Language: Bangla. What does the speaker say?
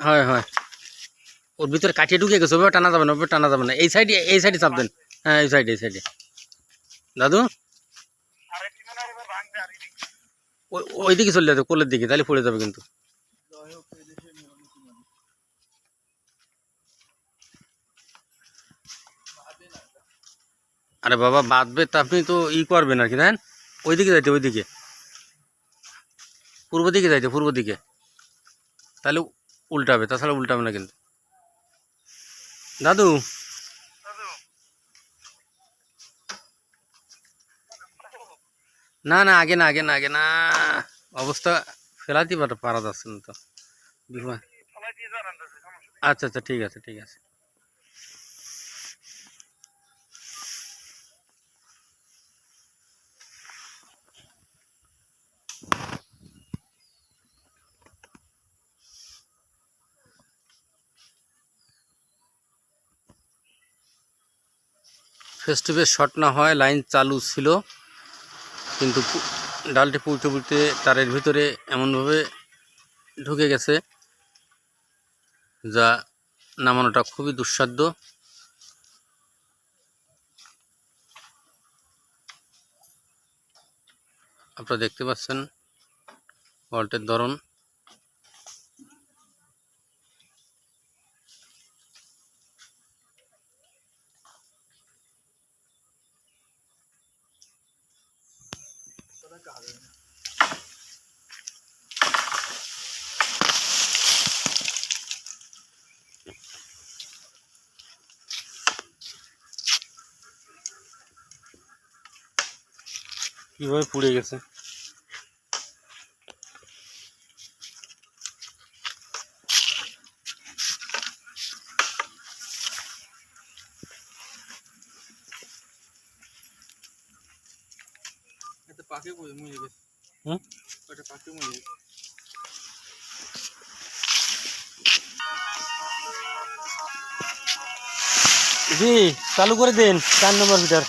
হয় হয় ওর ভিতরে কাটিয়ে ঢুকে গেছে ওভাবে টানা যাবে না ওভাবে টানা যাবে না এই সাইডে এই সাইডে চাপ দেন হ্যাঁ এই সাইডে এই সাইডে দাদু ওই- ওই দিকে চলে যাবে কোলের দিকে তাহলে পড়ে যাবে কিন্তু আরে বাবা বাঁধবে তা আপনি তো ই করবেন আর কি দেন ওই দিকে যাইতে ওই দিকে পূর্ব দিকে যাইতে পূর্ব দিকে তাহলে উল্টাবে, তাছাড়া উল্টাবে না কিন্তু। দাদু। না না, আগে না আগে না আগে না। অবস্থা ফেলাতে পারা যাচ্ছে না তো। আচ্ছা আচ্ছা ঠিক আছে ঠিক আছে। ফেস টু ফেস শট না হয় লাইন চালু ছিল, কিন্তু ডালটি পুড়তে পুড়তে তারের ভিতরে এমনভাবে ঢুকে গেছে যা নামানোটা খুবই দুঃসাধ্য। আপনারা দেখতে পাচ্ছেন বল্টের ধরন। কিভাবে পুড়ে গেছে গেছে গেছে জি চালু করে দিন চার নম্বর মিটার